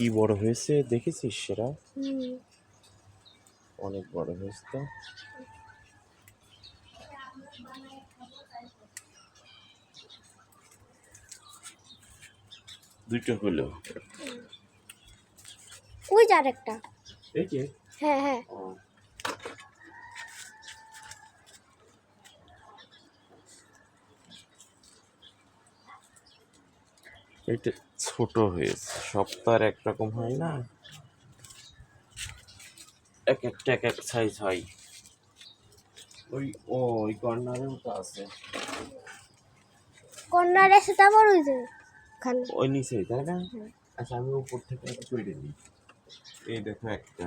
কি বড় হয়েছে? দেখেছিস সেরা অনেক বড় হয়েছে তো। দুটো হলো। ওই যে আরেকটা। এই যে? হ্যাঁ হ্যাঁ। এটা ছোট হয়েছে। আর একরকম হয় না? এক একটা এক এক সাইজ হয়। ওই ও ওই কর্নারেও তো আছে। কর্নারে সেটা বড় হয়েছে খান ওই নিচে তাই না? আচ্ছা আমি উপর থেকে একটা তৈরি নিই। এই দেখো একটা।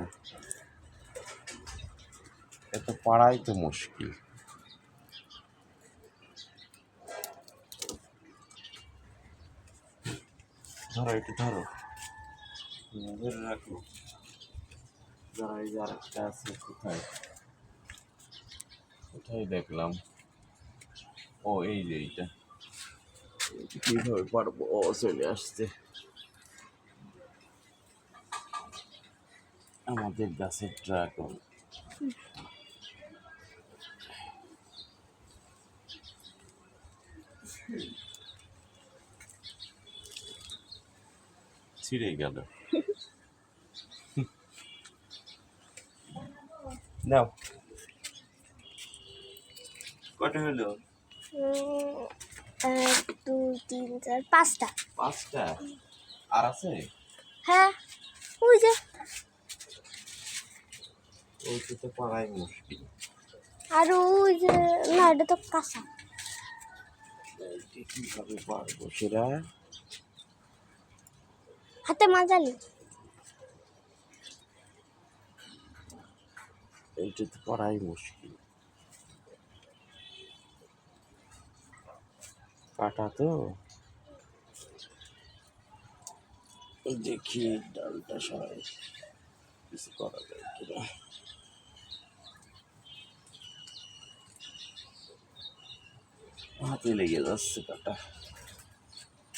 এত পাড়াই তো মুশকিল। ধরো, একটু ধরো। ধরে রাখো। ধরো এই যে আরেকটা আছে, কোথায়? কোথায় দেখলাম? ও, এই যে এইটা। কীভাবে পারব? ও, চলে আসছে। আমাদের গাছের ড্রাগন। ছিঁড়ে গেল। নাও কটা হলো? এক দুই তিন চার পাঁচটা। পাঁচটা? আর আছে? হ্যাঁ ওই যে। ওই তো পাড়াই মুশকিল। আর ওই যে না এটা তো কাঁচা। কীভাবে পারব সেটা? হাতে মাজালি। এইটা তো পাড়াই মুশকিল। কাটা তো। দেখি ডালটা সবাই কিছু করা যায় কিনা। হাতে লেগে যাচ্ছে কাটা।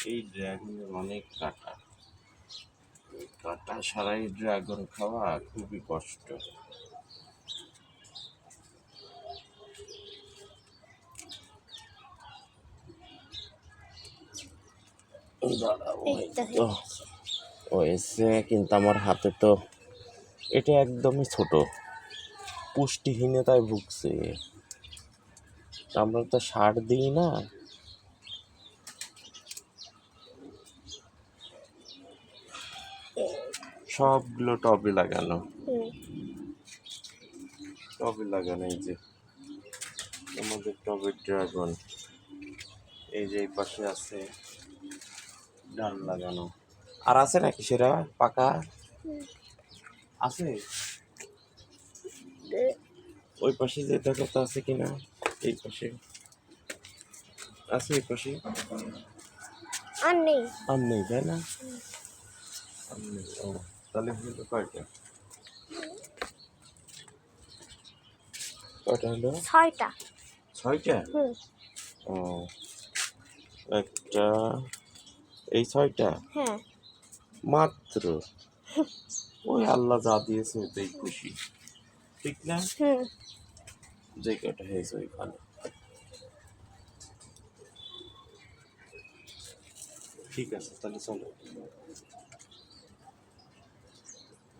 এই ড্রাগনের অনেক কাটা। কাটা সারাই ড্রাগন খাওয়া খুবই কষ্ট। হয়েছে কিন্তু আমার হাতে তো এটা একদমই ছোট। পুষ্টিহীনতায় ভুগছে। আমরা তো সার দিই না। সবগুলো টবে লাগানো। টবে লাগানো এই যে আমাদের টবে ড্রাগন। এই যে এই পাশে আছে ডাল লাগানো। আর আছে নাকি সেরা পাকা? আছে? ওই পাশে যে দেখো তো আছে কিনা এই পাশে। আছে এই পাশে? আর নেই। আর নেই তাই না? আর নেই ও। তাহলে হলো কয়টা? কয়টা হলো? ছয়টা। ছয়টা? হুম। ও একটা এই ছয়টা? হ্যাঁ। মাত্র? ওই আল্লাহ যা দিয়েছে ওতেই খুশি। ঠিক না? যে কটা হয়েছে ওই ভালো ঠিক আছে তাহলে চলো।